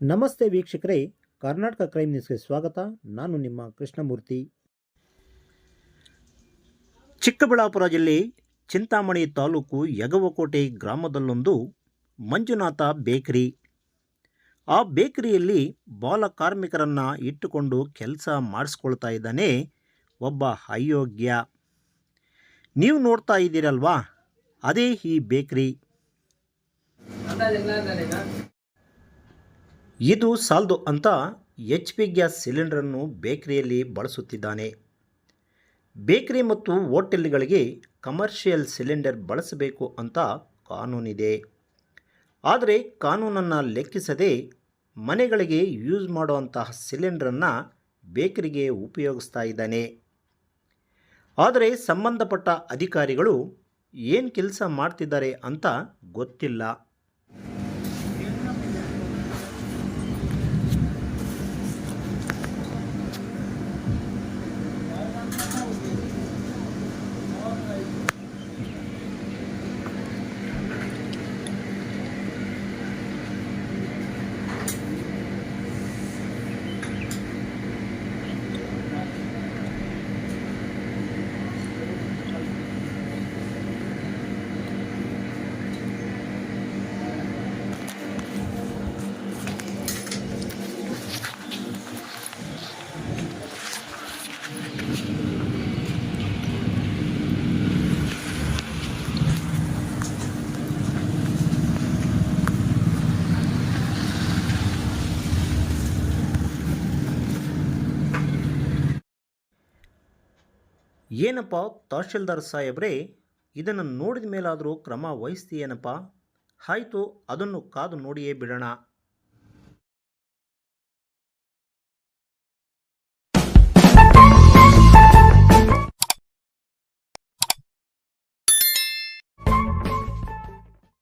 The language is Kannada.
ನಮಸ್ತೆ ವೀಕ್ಷಕರೇ, ಕರ್ನಾಟಕ ಕ್ರೈಮ್ ನ್ಯೂಸ್ಗೆ ಸ್ವಾಗತ. ನಾನು ನಿಮ್ಮ ಕೃಷ್ಣಮೂರ್ತಿ. ಚಿಕ್ಕಬಳ್ಳಾಪುರ ಜಿಲ್ಲೆ ಚಿಂತಾಮಣಿ ತಾಲೂಕು ಯಗವಕೋಟೆ ಗ್ರಾಮದಲ್ಲೊಂದು ಮಂಜುನಾಥ ಬೇಕರಿ. ಆ ಬೇಕರಿಯಲ್ಲಿ ಬಾಲ ಕಾರ್ಮಿಕರನ್ನು ಇಟ್ಟುಕೊಂಡು ಕೆಲಸ ಮಾಡಿಸ್ಕೊಳ್ತಾ ಇದ್ದಾನೆ ಒಬ್ಬ ಅಯೋಗ್ಯ. ನೀವು ನೋಡ್ತಾ ಇದ್ದೀರಲ್ವಾ? ಅದೇ ಈ ಬೇಕರಿ. ಇದು ಸಾಲದು ಅಂತ ಎಚ್ ಪಿ ಗ್ಯಾಸ್ ಸಿಲಿಂಡರನ್ನು ಬೇಕರಿಯಲ್ಲಿ ಬಳಸುತ್ತಿದ್ದಾನೆ. ಬೇಕರಿ ಮತ್ತು ಹೋಟೆಲ್ಗಳಿಗೆ ಕಮರ್ಷಿಯಲ್ ಸಿಲಿಂಡರ್ ಬಳಸಬೇಕು ಅಂತ ಕಾನೂನಿದೆ. ಆದರೆ ಕಾನೂನನ್ನು ಲೆಕ್ಕಿಸದೆ ಮನೆಗಳಿಗೆ ಯೂಸ್ ಮಾಡುವಂತಹ ಸಿಲಿಂಡರನ್ನು ಬೇಕರಿಗೆ ಉಪಯೋಗಿಸ್ತಾ ಇದ್ದಾನೆ. ಆದರೆ ಸಂಬಂಧಪಟ್ಟ ಅಧಿಕಾರಿಗಳು ಏನು ಕೆಲಸ ಮಾಡ್ತಿದ್ದಾರೆ ಅಂತ ಗೊತ್ತಿಲ್ಲ. ಏನಪ್ಪ ತಹಶೀಲ್ದಾರ್ ಸಾಹೇಬ್ರೆ ಇದನ್ನು ನೋಡಿದ ಮೇಲಾದರೂ ಕ್ರಮ ವಹಿಸ್ತೀಯೇನಪ್ಪ? ಆಯಿತು ಅದನ್ನು ಕಾದು ನೋಡಿಯೇ ಬಿಡೋಣ.